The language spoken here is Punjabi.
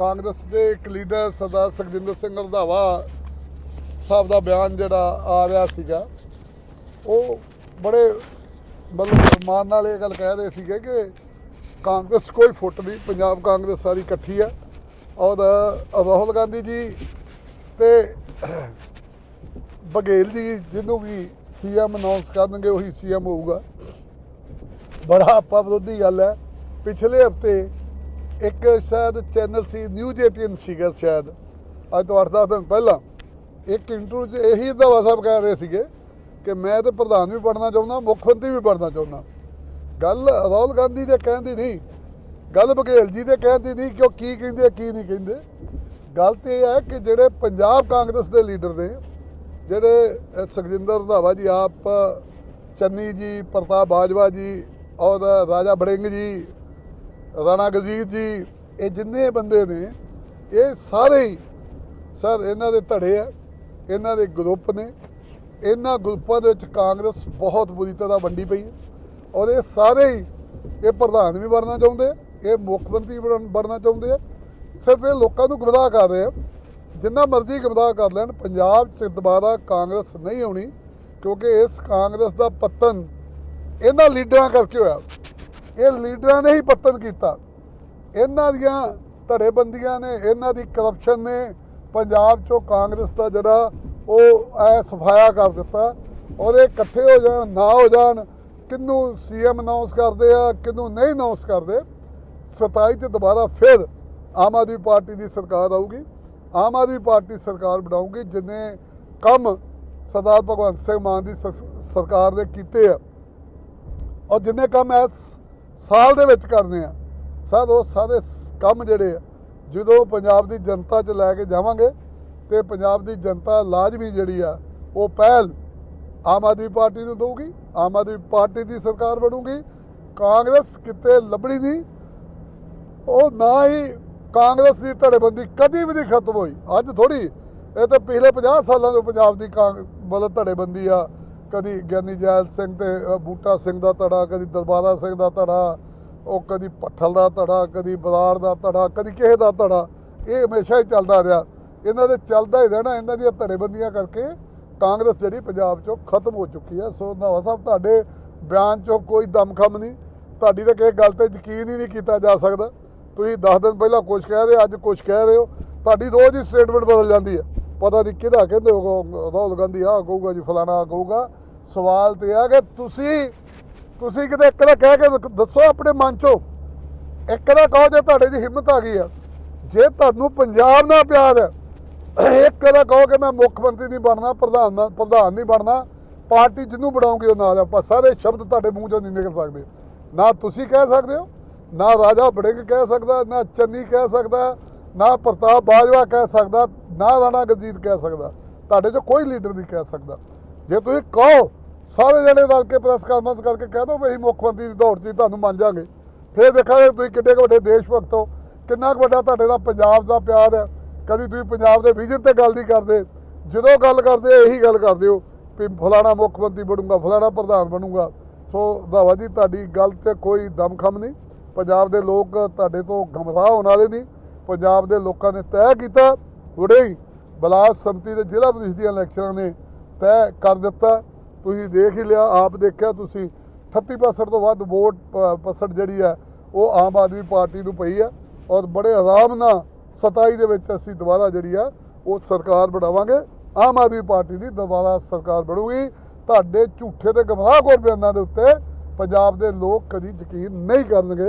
ਕਾਂਗਰਸ ਦੇ ਇੱਕ ਲੀਡਰ ਸਰਦਾਰ ਸੁਖਜਿੰਦਰ ਸਿੰਘ ਰੰਧਾਵਾ ਸਾਹਿਬ ਦਾ ਬਿਆਨ ਜਿਹੜਾ ਆ ਰਿਹਾ ਸੀਗਾ, ਉਹ ਬੜੇ ਮਤਲਬ ਮਾਨ ਨਾਲ ਇਹ ਗੱਲ ਕਹਿ ਰਹੇ ਸੀਗੇ ਕਿ ਕਾਂਗਰਸ 'ਚ ਕੋਈ ਫੁੱਟ ਨਹੀਂ, ਪੰਜਾਬ ਕਾਂਗਰਸ ਸਾਰੀ ਇਕੱਠੀ ਹੈ। ਔਰ ਰਾਹੁਲ ਗਾਂਧੀ ਜੀ ਤੇ ਬਘੇਲ ਜੀ ਜਿਹਨੂੰ ਵੀ ਸੀਐਮ ਅਨਾਉਂਸ ਕਰਨਗੇ, ਉਹੀ ਸੀਐਮ ਹੋਊਗਾ। ਬੜਾ ਆਪਾ ਵਿਰੋਧੀ ਗੱਲ ਹੈ। ਪਿਛਲੇ ਹਫ਼ਤੇ ਇੱਕ ਸ਼ਾਇਦ ਚੈਨਲ ਸੀ ਨਿਊਜ਼ 18 ਸੀਗਾ ਸ਼ਾਇਦ। ਅੱਜ ਤੋਂ 8-10 ਦਿਨ ਪਹਿਲਾਂ। ਇੱਕ ਇੰਟਰਵਿਊ 'ਚ ਇਹੀ ਦਵਾ ਸਾਹਿਬ ਕਹਿ ਰਹੇ ਸੀਗੇ ਕਿ ਮੈਂ ਤੇ ਪ੍ਰਧਾਨ ਵੀ ਬਣਨਾ ਚਾਹੁੰਦਾ, ਮੁੱਖ ਮੰਤਰੀ ਵੀ ਬਣਨਾ ਚਾਹੁੰਦਾ। ਗੱਲ ਰਾਹੁਲ ਗਾਂਧੀ ਦੇ ਕਹਿੰਦੀ ਨਹੀਂ, ਗੱਲ ਬਘੇਲ ਜੀ ਦੇ ਕਹਿੰਦੀ ਨਹੀਂ ਕਿ ਉਹ ਕੀ ਕਹਿੰਦੇ, ਕੀ ਨਹੀਂ ਕਹਿੰਦੇ। ਗੱਲ ਤੇ ਇਹ ਹੈ ਕਿ ਜਿਹੜੇ ਪੰਜਾਬ ਕਾਂਗਰਸ ਦੇ ਲੀਡਰ ਨੇ, ਜਿਹੜੇ ਸੁਖਜਿੰਦਰ ਰੰਧਾਵਾ ਜੀ, ਆਪ, ਚੰਨੀ ਜੀ, ਪ੍ਰਤਾਪ ਬਾਜਵਾ ਜੀ ਔਰ ਰਾਜਾ ਬੜਿੰਗ ਜੀ ਰਾਣਾ ਗਜੀਤ ਜੀ ਇਹ ਜਿੰਨੇ ਬੰਦੇ ਨੇ ਇਹ ਸਾਰੇ ਹੀ ਸਰ ਇਹਨਾਂ ਦੇ ਧੜੇ ਆ ਇਹਨਾਂ ਦੇ ਗਰੁੱਪ ਨੇ ਇਹਨਾਂ ਗਰੁੱਪਾਂ ਦੇ ਵਿੱਚ ਕਾਂਗਰਸ ਬਹੁਤ ਬੁਰੀ ਤਰ੍ਹਾਂ ਵੰਡੀ ਪਈ ਹੈ ਔਰ ਇਹ ਸਾਰੇ ਹੀ ਇਹ ਪ੍ਰਧਾਨ ਵੀ ਬਣਨਾ ਚਾਹੁੰਦੇ ਆ, ਇਹ ਮੁੱਖ ਮੰਤਰੀ ਬਣਨ- ਬਣਨਾ ਚਾਹੁੰਦੇ ਆ ਸਿਰਫ ਇਹ ਲੋਕਾਂ ਨੂੰ ਗਮਰਾਹ ਕਰ ਰਹੇ ਆ ਜਿੰਨਾ ਮਰਜ਼ੀ ਗਮਰਾਹ ਕਰ ਲੈਣ ਪੰਜਾਬ 'ਚ ਦੁਬਾਰਾ ਕਾਂਗਰਸ ਨਹੀਂ ਆਉਣੀ ਕਿਉਂਕਿ ਇਸ ਕਾਂਗਰਸ ਦਾ ਪਤਨ ਇਹਨਾਂ ਲੀਡਰਾਂ ਕਰਕੇ ਹੋਇਆ। ਇਹ ਲੀਡਰਾਂ ਨੇ ਹੀ ਪਤਨ ਕੀਤਾ। ਇਹਨਾਂ ਦੀਆਂ ਧੜੇਬੰਦੀਆਂ ਨੇ, ਇਹਨਾਂ ਦੀ ਕਰਪਸ਼ਨ ਨੇ ਪੰਜਾਬ 'ਚੋਂ ਕਾਂਗਰਸ ਦਾ ਜਿਹੜਾ ਉਹ ਐ ਸਫਾਇਆ ਕਰ ਦਿੱਤਾ। ਔਰ ਇਹ ਇਕੱਠੇ ਹੋ ਜਾਣ, ਨਾ ਹੋ ਜਾਣ, ਕਿੰਨੂੰ ਸੀਐਮ ਅਨਾਉਂਸ ਕਰਦੇ ਆ, ਕਿੰਨੂੰ ਨਹੀਂ ਅਨਾਉਂਸ ਕਰਦੇ 27 ਚ ਦੁਬਾਰਾ ਫਿਰ ਆਮ ਆਦਮੀ ਪਾਰਟੀ ਦੀ ਸਰਕਾਰ ਆਊਗੀ। ਆਮ ਆਦਮੀ ਪਾਰਟੀ ਸਰਕਾਰ ਬਣਾਊਗੀ, ਜਿੰਨੇ ਕੰਮ ਸਰਦਾਰ ਭਗਵੰਤ ਸਿੰਘ ਮਾਨ ਦੀ ਸ- ਸਰਕਾਰ ਦੇ ਕੀਤੇ ਆ। ਔਰ ਜਿੰਨੇ ਕੰਮ ਇਸ ਸਾਲ ਦੇ ਵਿੱਚ ਕਰਨੇ ਆ। ਸਰ ਉਹ ਸਾਰੇ ਸ- ਕੰਮ ਜਿਹੜੇ ਆ, ਜਦੋਂ ਪੰਜਾਬ ਦੀ ਜਨਤਾ 'ਚ ਲੈ ਕੇ ਜਾਵਾਂਗੇ ਤੇ ਪੰਜਾਬ ਦੀ ਜਨਤਾ ਲਾਜ਼ਮੀ ਜਿਹੜੀ ਆ, ਉਹ ਪਹਿਲ ਆਮ ਆਦਮੀ ਪਾਰਟੀ ਨੂੰ ਦਊਗੀ, ਆਮ ਆਦਮੀ ਪਾਰਟੀ ਦੀ ਸਰਕਾਰ ਬਣੂਗੀ, ਕਾਂਗਰਸ ਕਿਤੇ ਲੱਭਣੀ ਨਹੀਂ। ਉਹ ਨਾ ਹੀ ਕਾਂਗਰਸ ਦੀ ਧੜੇਬੰਦੀ ਕਦੀ ਵੀ ਨਹੀਂ ਖਤਮ ਹੋਈ। ਅੱਜ ਥੋੜੀ ਇਹ ਤਾਂ ਪਿਛਲੇ 50 ਸਾਲਾਂ ਤੋਂ ਪੰਜਾਬ ਦੀ ਕਾਂਗ, ਮਤਲਬ ਧੜੇਬੰਦੀ ਆ ਕਦੀ ਗਿਆਨੀ ਜੈਲ ਸਿੰਘ ਤੇ ਬੂਟਾ ਸਿੰਘ ਦਾ ਧੜਾ, ਕਦੀ ਦਰਬਾਰਾ ਸਿੰਘ ਦਾ ਧੜਾ, ਉਹ ਕਦੀ ਪੱਠਲ ਦਾ ਧੜਾ, ਕਦੀ ਬਰਾੜ ਦਾ ਧੜਾ, ਕਦੀ ਕਿਸੇ ਦਾ ਧੜਾ, ਇਹ ਹਮੇਸ਼ਾ ਹੀ ਚੱਲਦਾ ਰਿਹਾ। ਇਹਨਾਂ ਦੇ ਚੱਲਦਾ ਹੀ ਰਹਿਣਾ, ਇਹਨਾਂ ਦੀਆਂ ਧੜੇਬੰਦੀਆਂ ਕਰਕੇ ਕਾਂਗਰਸ ਜਿਹੜੀ ਪੰਜਾਬ ਚੋਂ ਖਤਮ ਹੋ ਚੁੱਕੀ ਹੈ। ਸੋ ਨਾਵਾ ਸਾਹਿਬ, ਤੁਹਾਡੇ ਬਿਆਨ ਚੋਂ ਕੋਈ ਦਮਖਮ ਨਹੀਂ। ਤੁਹਾਡੀ ਤਾਂ ਕਿਸੇ ਗੱਲ ਤੇ ਯਕੀਨ ਹੀ ਨਹੀਂ ਕੀਤਾ ਜਾ ਸਕਦਾ। ਤੁਸੀਂ 10 ਦਿਨ ਪਹਿਲਾਂ ਕੁਝ ਕਹਿ ਰਹੇ, ਅੱਜ ਕੁਝ ਕਹਿ ਰਹੇ ਹੋ। ਤੁਹਾਡੀ ਰੋਜ਼ ਹੀ ਸਟੇਟਮੈਂਟ ਬਦਲ ਜਾਂਦੀ ਹੈ। ਪਤਾ ਨਹੀਂ ਕਿਹਦਾ ਕਹਿੰਦੇ ਹੋ ਰਾਹੁਲ ਗਾਂਧੀ ਆ ਕਹੂਗਾ ਜੀ, ਫਲਾਣਾ ਆਹ ਕਹੂਗਾ। ਸਵਾਲ ਤੇ ਆ ਕਿ ਤੁਸੀਂ ਤੁਸੀਂ ਕਿਤੇ ਇੱਕ ਦਾ ਕਹਿ ਕੇ ਦੱਸੋ ਆਪਣੇ ਮਨ ਚੋਂ। ਇੱਕ ਦਾ ਕਹੋ ਜੇ ਤੁਹਾਡੇ ਦੀ ਹਿੰਮਤ ਆ ਗਈ ਆ। ਜੇ ਤੁਹਾਨੂੰ ਪੰਜਾਬ ਨਾਲ ਪਿਆਰ ਹੈ ਇੱਕ ਦਾ ਕਹੋ ਕਿ ਮੈਂ ਮੁੱਖ ਮੰਤਰੀ ਨਹੀਂ ਬਣਨਾ, ਪ੍ਰਧਾਨ ਪ੍ਰਧਾਨ ਨਹੀਂ ਬਣਨਾ, ਪਾਰਟੀ ਜਿਹਨੂੰ ਬਣਾਉਂਗੇ ਉਹ ਨਾਲ ਆਪਾਂ ਸਾਰੇ ਸ਼ਬਦ ਤੁਹਾਡੇ ਮੂੰਹ ਚੋਂ ਨਹੀਂ ਨਿਕਲ ਸਕਦੇ। ਨਾ ਤੁਸੀਂ ਕਹਿ ਸਕਦੇ ਹੋ, ਨਾ ਰਾਜਾ ਬੜਿੰਗ ਕਹਿ ਸਕਦਾ, ਨਾ ਚੰਨੀ ਕਹਿ ਸਕਦਾ, ਨਾ ਪ੍ਰਤਾਪ ਬਾਜਵਾ ਕਹਿ ਸਕਦਾ ਨਾ ਰਾਣਾ ਗਜੀਤ ਕਹਿ ਸਕਦਾ, ਤੁਹਾਡੇ ਚੋਂ ਕੋਈ ਲੀਡਰ ਨਹੀਂ ਕਹਿ ਸਕਦਾ। ਜੇ ਤੁਸੀਂ ਕਹੋ, ਸਾਰੇ ਜਣੇ ਰਲ ਕੇ ਪ੍ਰੈਸ ਕਾਨਫਰੰਸ ਕਰਕੇ ਕਹਿ ਦੋ ਵੀ ਅਸੀਂ ਮੁੱਖ ਮੰਤਰੀ ਦੀ ਦੌੜ 'ਚ ਤੁਹਾਨੂੰ ਮੰਨ ਜਾਾਂਗੇ ਫਿਰ ਦੇਖਾਂਗੇ ਤੁਸੀਂ ਕਿੱਡੇ ਕੁ ਵੱਡੇ ਦੇਸ਼ ਭਗਤ ਹੋ, ਕਿੰਨਾ ਕੁ ਵੱਡਾ ਤੁਹਾਡੇ ਦਾ ਪੰਜਾਬ ਦਾ ਪਿਆਰ ਹੈ। ਕਦੀ ਤੁਸੀਂ ਪੰਜਾਬ ਦੇ ਵਿਜਨ ਤੇ ਗੱਲ ਨਹੀਂ ਕਰਦੇ। ਜਦੋਂ ਗੱਲ ਕਰਦੇ, ਇਹੀ ਗੱਲ ਕਰਦੇ ਹੋ ਵੀ ਫਲਾਣਾ ਮੁੱਖ ਮੰਤਰੀ ਬਣੂਗਾ, ਫਲਾਣਾ ਪ੍ਰਧਾਨ ਬਣੂਗਾ। ਸੋ ਧਾਵਾ ਜੀ, ਤੁਹਾਡੀ ਗੱਲ 'ਚ ਕੋਈ ਦਮਖਮ ਨਹੀਂ। ਪੰਜਾਬ ਦੇ ਲੋਕ ਤੁਹਾਡੇ ਤੋਂ ਗਮਰਾਹ ਹੋਣ ਵਾਲੇ ਨਹੀਂ। ਪੰਜਾਬ ਦੇ ਲੋਕਾਂ ਨੇ ਤੈਅ ਕੀਤਾ ਹੁਣੇ ਬਲਾਕ ਸੰਮਤੀ ਦੇ ਜ਼ਿਲ੍ਹਾ ਪ੍ਰੀਸ਼ਦ ਦੀਆਂ ਇਲੈਕਸ਼ਨਾਂ ਨੇ ਤੈਅ ਕਰ ਦਿੱਤਾ। ਤੁਸੀਂ ਦੇਖ ਹੀ ਲਿਆ, ਆਪ ਦੇਖਿਆ ਤੁਸੀਂ। 38% ਤੋਂ ਵੱਧ ਵੋਟ ਪਰਸੈਂਟ ਜਿਹੜੀ ਹੈ ਉਹ ਆਮ ਆਦਮੀ ਪਾਰਟੀ ਨੂੰ ਪਈ ਹੈ ਔਰ ਬੜੇ ਆਰਾਮ ਨਾਲ 27 ਦੇ ਵਿੱਚ ਅਸੀਂ ਦੁਬਾਰਾ ਜਿਹੜੀ ਆ, ਉਹ ਸਰਕਾਰ ਬਣਾਵਾਂਗੇ। ਆਮ ਆਦਮੀ ਪਾਰਟੀ ਦੀ ਦੁਬਾਰਾ ਸਰਕਾਰ ਬਣੂਗੀ। ਤੁਹਾਡੇ ਝੂਠੇ ਤੇ ਗਮਰਾਹਖੋਰ ਬਿਆਨਾਂ ਦੇ ਉੱਤੇ ਪੰਜਾਬ ਦੇ ਲੋਕ ਕਦੀ ਯਕੀਨ ਨਹੀਂ ਕਰਨਗੇ।